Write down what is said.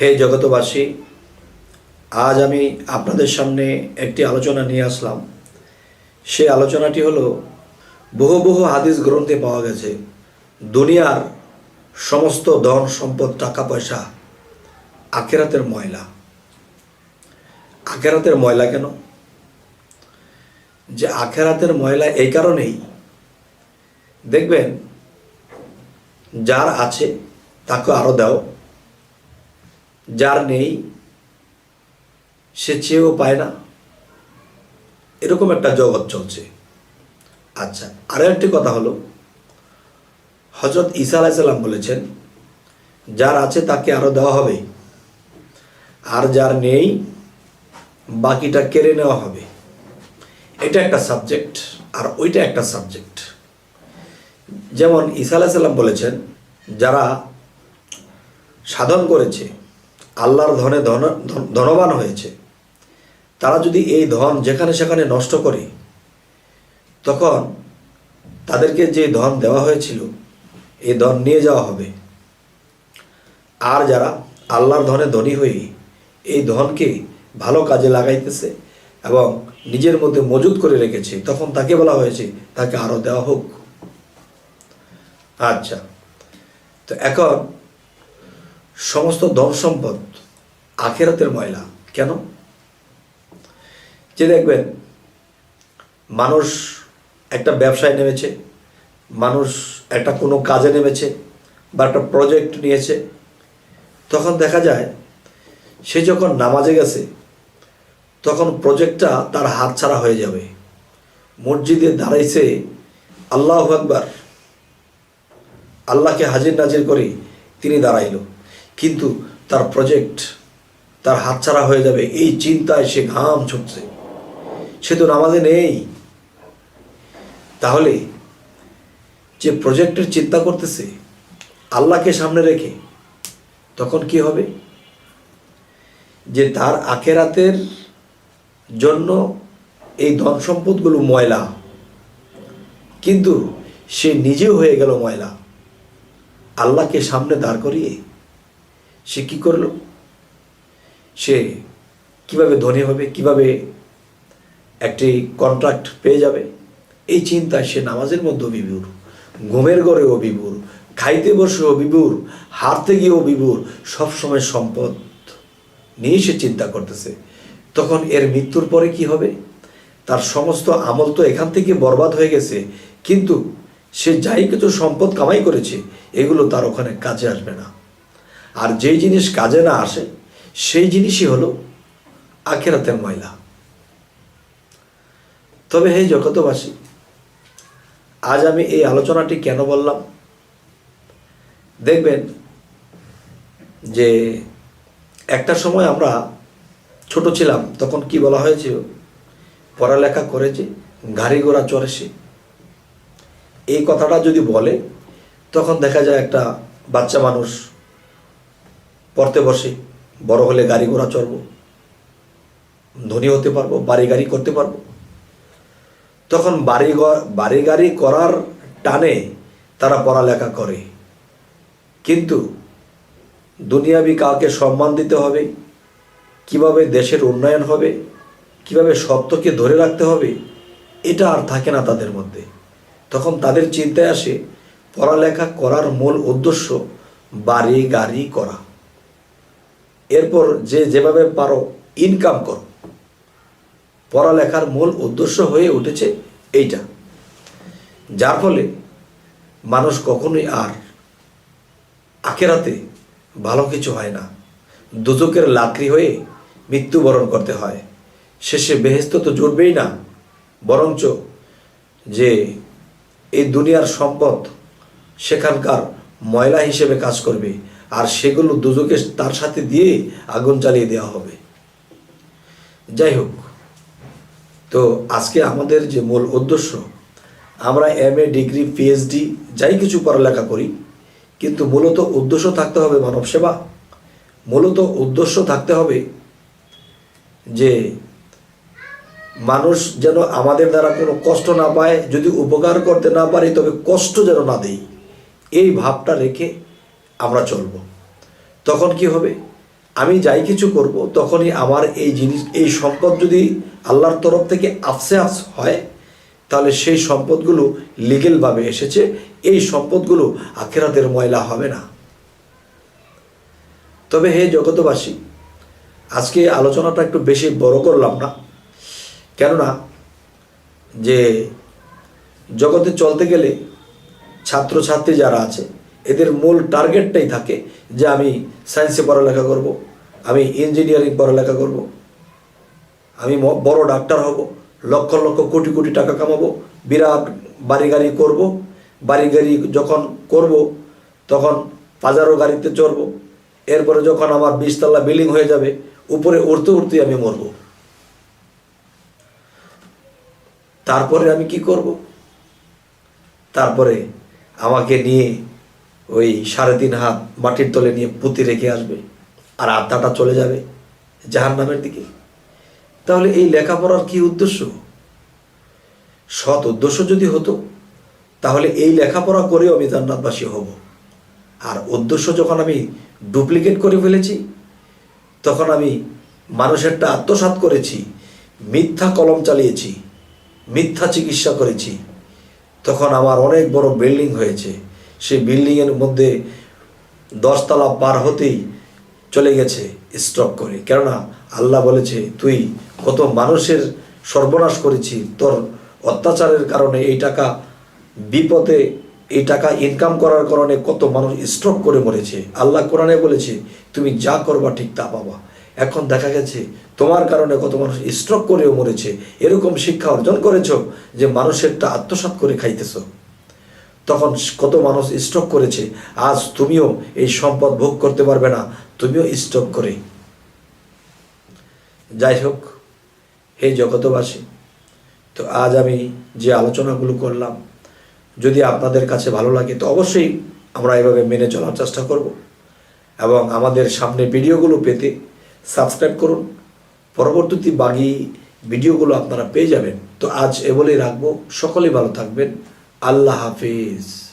হে জগতবাসী আজ আমি আপনাদের সামনে একটি আলোচনা নিয়ে আসলাম। সেই আলোচনাটি হলো, বহু বহু হাদিস গ্রন্থে পাওয়া গেছে, দুনিয়ার সমস্ত ধন সম্পদ, টাকা পয়সা আখেরাতের ময়লা। আখেরাতের ময়লা কেন? যে আখেরাতের ময়লা এই কারণেই। দেখবেন, যার আছে, তাকে আরও দাও। যার নেই, সে চেয়েও পায় না। এরকম একটা জগৎ চলছে। আচ্ছা আরও একটি কথা হলো হজরত ঈসা আলাইসাল্লাম বলেছেন, যার আছে তাকে আরও দেওয়া হবে, আর যার নেই, বাকিটা কেড়ে নেওয়া হবে। এটা একটা সাবজেক্ট, আর ওইটা একটা সাবজেক্ট। যেমন ঈসা আলাইসাল্লাম বলেছেন, যারা সাধন করেছে আল্লাহর ধনে ধন, ধন- ধনবান হয়েছে। তারা যদি এই ধন যেখানে সেখানে নষ্ট করে, তখন তাদেরকে যে ধন দেওয়া হয়েছিল, এই ধন নিয়ে যাওয়া হবে। আর যারা আল্লাহর ধনে ধনী হয়ে এই ধনকে ভালো কাজে লাগাইতেছে এবং নিজের মধ্যে মজুদ করে রেখেছে, তখন তাকে বলা হয়েছে, তাকে আরও দেওয়া হোক। আচ্ছা। তো এখন সমস্ত ধন সম্পদ আখেরাতের ময়লা। কেন? যে দেখবেন, মানুষ একটা ব্যবসায় নেমেছে, মানুষ একটা কোনো কাজে নেমেছে বা একটা প্রজেক্ট নিয়েছে, তখন দেখা যায় সে যখন নামাজে গেছে, তখন প্রজেক্টটা তার হাতছাড়া হয়ে যাবে। মসজিদে দাঁড়াইছে আল্লাহ আকবার। আল্লাহকে হাজির নাজির করে তিনি দাঁড়াইল। কিন্তু তার প্রজেক্ট তার হাতছাড়া হয়ে যাবে, এই চিন্তায় সে ঘাম ছুটছে। সে তো নামাজে নেই। তাহলে যে প্রজেক্টের চিন্তা করতেছে, আল্লাহকে সামনে রেখে, তখন কি হবে? যে তার আখেরাতের জন্য এই ধন সম্পদগুলো ময়লা। কিন্তু সে নিজেও হয়ে গেল ময়লা। আল্লাহকে সামনে দাঁড় করিয়ে সে কি করল? সে কীভাবে ধনী হবে, কীভাবে একটি কন্ট্রাক্ট পেয়ে যাবে? এই চিন্তায় সে নামাজের মধ্যে বিভুর, ঘুমের ঘরেও বিভুর, খাইতে বসেও বিভুর হারতে গিয়েও বিভুর, সবসময় সম্পদ নিয়ে সে চিন্তা করতেছে। তখন এর মৃত্যুর পরে কি হবে? তার সমস্ত আমল তো এখান থেকে বরবাদ হয়ে গেছে, কিন্তু সে যাই কিছু সম্পদ কামাই করেছে, এগুলো তার ওখানে কাজে আসবে না। আর যেই জিনিস কাজে না আসে, সেই জিনিসই হলো আখেরাতের ময়লা। তবে হে জগতবাসী আজ আমি এই আলোচনাটি কেন বললাম? দেখবেন যে একটা সময় আমরা ছোট ছিলাম, তখন কি বলা হয়েছিল? পড়ালেখা করেছে, গাড়ি ঘোড়া চড়ে সে এই কথাটা যদি বলে, তখন দেখা যায় একটা বাচ্চা মানুষ পড়তে বসে, বড় হলে গাড়ি ঘোড়া চড়বো, ধনী হতে পারব, বাড়ি গাড়ি করতে পারব। তখন বাড়ি বাড়ি গাড়ি করার টানে তারা পড়ালেখা করে। কিন্তু দুনিয়াবি কাউকে সম্মান দিতে হবে, কীভাবে দেশের উন্নয়ন হবে, কীভাবে সত্যকে ধরে রাখতে হবে, এটা আর থাকে না তাদের মধ্যে। তখন তাদের চিন্তায় আসে, পড়ালেখা করার মূল উদ্দেশ্য বাড়ি গাড়ি করা। এরপর যে যেভাবে পারো ইনকাম করো। পড়ালেখার মূল উদ্দেশ্য হয়ে উঠেছে এইটা। যার ফলে মানুষ কখনোই আর আখেরাতে ভালো কিছু হয় না। দুচকের লাকড়ি হয়ে মৃত্যুবরণ করতে হয়। শেষে বেহেস্ত তো জুটবেই না। বরঞ্চ যে এই দুনিয়ার সম্পদ সেখানকার ময়লা হিসেবে কাজ করবে। আর সেগুলো দুজকে তার সাথে দিয়ে আগুন জ্বালিয়ে দেওয়া হবে। যাই হোক, তো আজকে আমাদের যে মূল উদ্দেশ্য, আমরা এম এ ডিগ্রি পিএইচডি যাই কিছু পড়ালেখা করি, কিন্তু মূলত উদ্দেশ্য থাকতে হবে মানব সেবা। মূলত উদ্দেশ্য থাকতে হবে যে মানুষ যেন আমাদের দ্বারা কোনো কষ্ট না পায়, যদি উপকার করতে না পারি তবে কষ্ট যেন না দেই, এই ভাবটা রেখে আমরা চলব। তখন কি হবে? আমি যাই কিছু করব, তখনই আমার এই জিনিস, এই সম্পদ যদি আল্লাহর তরফ থেকে আফসে আফস হয়, তাহলে সেই সম্পদগুলো লিগেলভাবে এসেছে। এই সম্পদগুলো আখেরাতের ময়লা হবে না। তবে হে জগতবাসী আজকে আলোচনাটা একটু বেশি বড় করলাম না। কেননা, যে জগতে চলতে গেলে ছাত্রছাত্রী যারা আছে এদের মূল টার্গেটটাই থাকে যে আমি সায়েন্সে পড়ালেখা করব, আমি ইঞ্জিনিয়ারিং পড়ালেখা করব, আমি বড় ডাক্তার হব, লক্ষ লক্ষ কোটি কোটি টাকা কামাবো, বিরাট বাড়ি গাড়ি করব বাড়ি গাড়ি যখন করব, তখন পাজারো গাড়িতে চড়ব, এরপরে যখন আমার বিশতলা বিল্ডিং হয়ে যাবে, উপরে উঠতে উঠতে আমি মরব। তারপরে আমি কি করব? তারপরে আমাকে নিয়ে ওই সাড়ে তিন হাত মাটির তলে নিয়ে পুঁতি রেখে আসবে, আর আত্মাটা চলে যাবে জাহান নামের দিকে। তাহলে এই লেখাপড়ার কি উদ্দেশ্য? সৎ উদ্দেশ্য যদি হতো, তাহলে এই লেখাপড়া করেও আমি জান্নাতবাসী হব। আর উদ্দেশ্য যখন আমি ডুপ্লিকেট করে ফেলেছি, তখন আমি মানুষেরটা আত্মসাৎ করেছি, মিথ্যা কলম চালিয়েছি, মিথ্যা চিকিৎসা করেছি, তখন আমার অনেক বড় বিল্ডিং হয়েছে। সেই বিল্ডিংয়ের মধ্যে দশতলা পার হতেই চলে গেছে স্টপ করে। কেননা আল্লাহ বলেছে, তুই কত মানুষের সর্বনাশ করেছি তোর অত্যাচারের কারণে এই টাকা, বিপদে এই টাকা ইনকাম করার কারণে কত মানুষ স্ট্রোক করে মরেছে। আল্লাহ কোরআনে বলেছে, তুমি যা করবা ঠিক তা পাবা। এখন দেখা গেছে, তোমার কারণে কত মানুষ স্ট্রোক করেও মরেছে। এরকম শিক্ষা অর্জন করেছ যে মানুষেরটা আত্মসাৎ করে খাইতেছো। তখন কত মানুষ স্টক করেছে। আজ তুমিও এই সম্পদ ভোগ করতে পারবে না। তুমিও স্টক করে। যাই হোক, হে জগতবাসী তো আজ আমি যে আলোচনাগুলো করলাম, যদি আপনাদের কাছে ভালো লাগে, তো অবশ্যই আমরা এভাবে মেনে চলার চেষ্টা করব। এবং আমাদের সামনে ভিডিওগুলো পেতে সাবস্ক্রাইব করুন। পরবর্তী বাগি ভিডিওগুলো আপনারা পেয়ে যাবেন। তো আজ এ বলেই রাখব। সকলেই ভালো থাকবেন। আল্লাহ হাফিজ।